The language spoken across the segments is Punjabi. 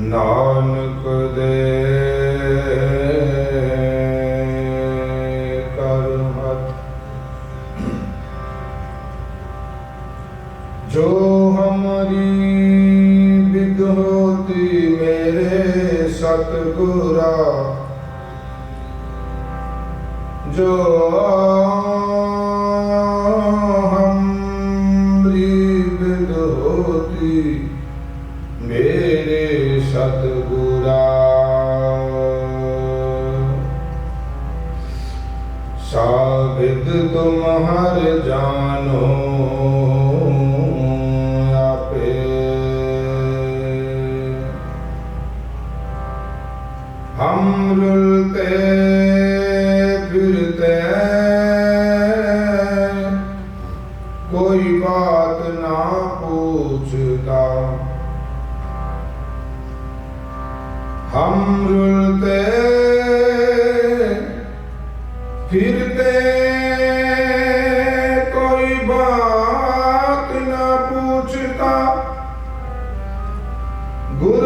ਨਾਨਕ ਦੇ ਸਾਗਿਦ ਤੁਮਹਰ ਜਾਨੋ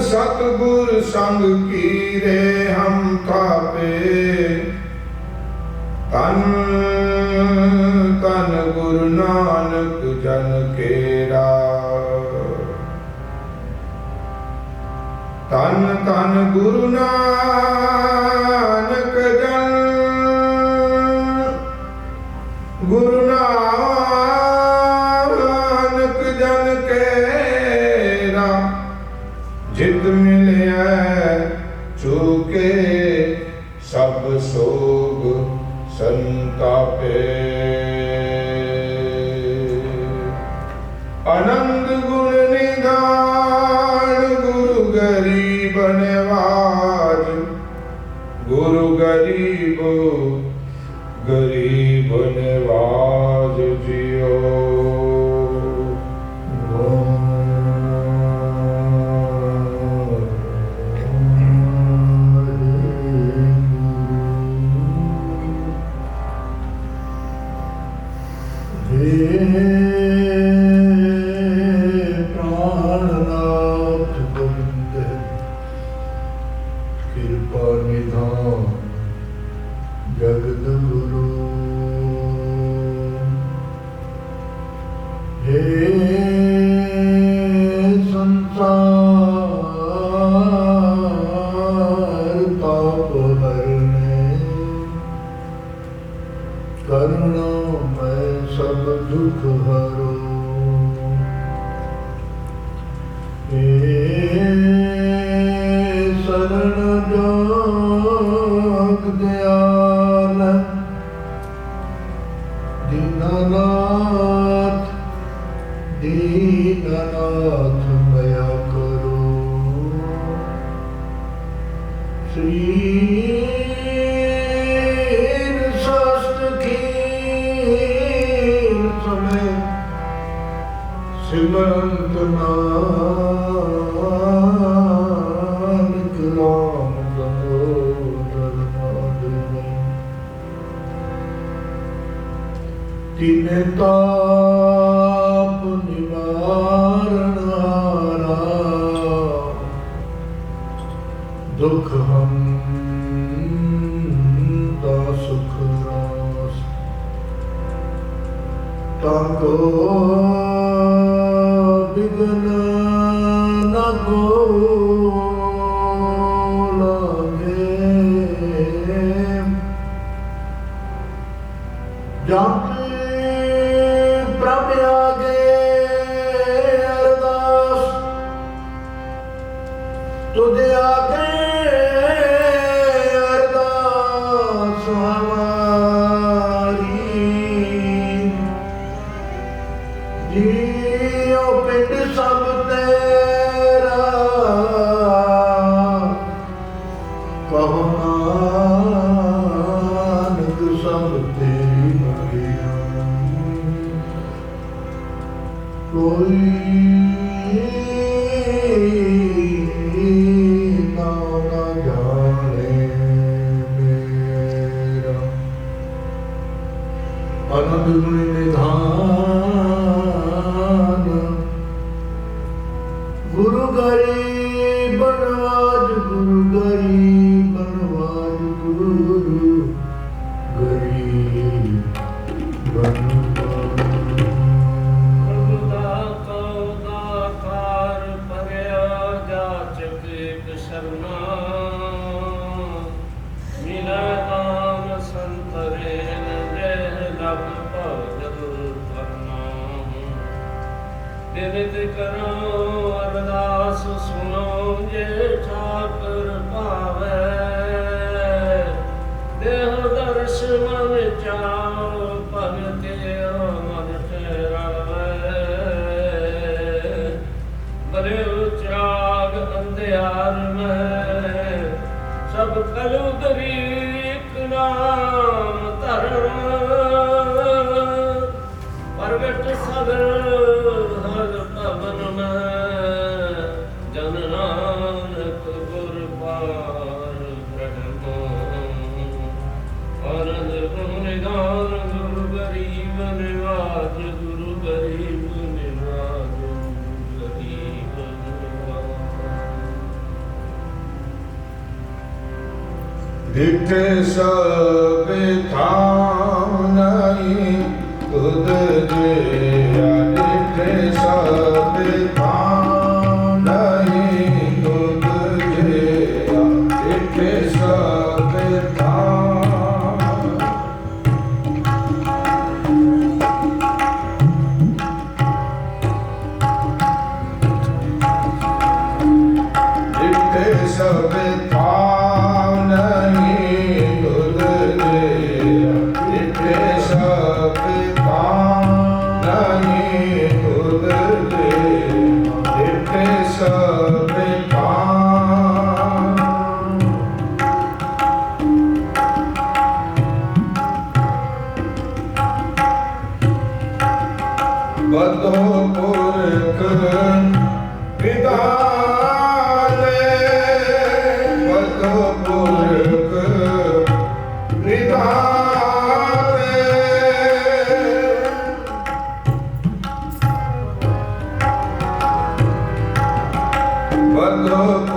ਸਤਗੁਰ ਸੰਗ ਕੀਰੇ ਹਮ ਥਾਪੇ ਤਨ ਤਨ ਗੁਰੂ ਨਾਨਕ ਜਨ ਕੇਰਾ। ਤਨ ਤਨ ਗੁਰੂ ਨਾਨਕ ਮਿਲਿਆ ਛੂਕੇ ਸਭ ਸੋ ਕਰਨਾ ਮੈਂ ਸਭ ਦੁੱਖ ਹਰੋ। ਏ ਸਰਣ ਸਿਮਰੰਤ ਨਾਨਕ ਨਾਮ ਗੰਗੋਦਰ ਮਾਦਰੀ ਤਿਨੇ ਤਾ Oh. ਨਾਨਕ ਸਭ ਤੇਰੀ ਮਰਿਆ ਕੋਈ trabalhando. ਇਕ ਸਭ ਥਾਮ ਨਹੀਂ ਤੁਧ ਜੇ love.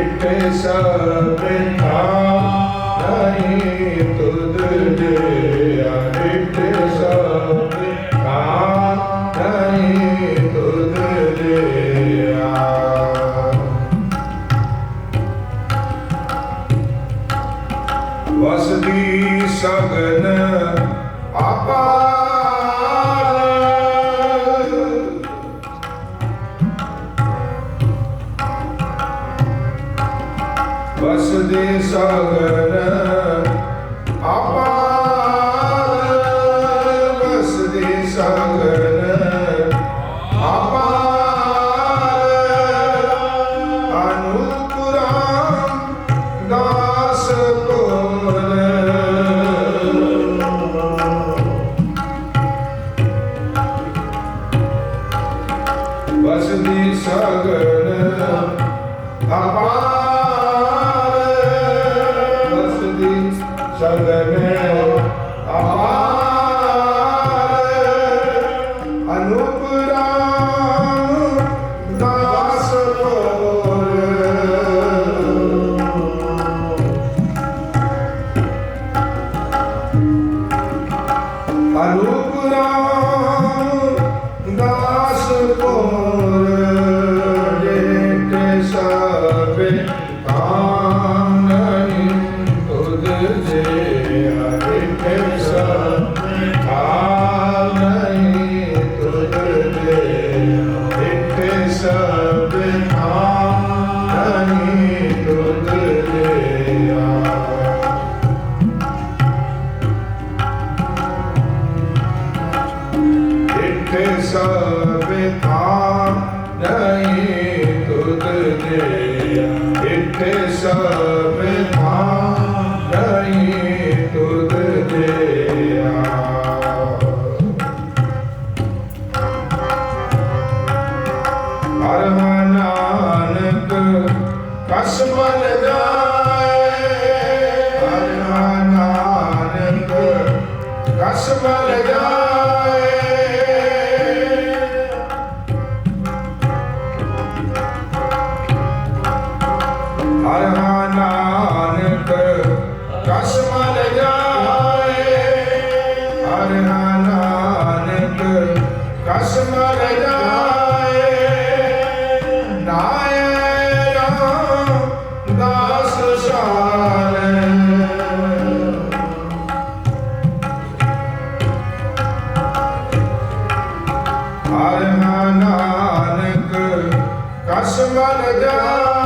it is a ਜਾਏ। ਹਰਿ Ashwanaja.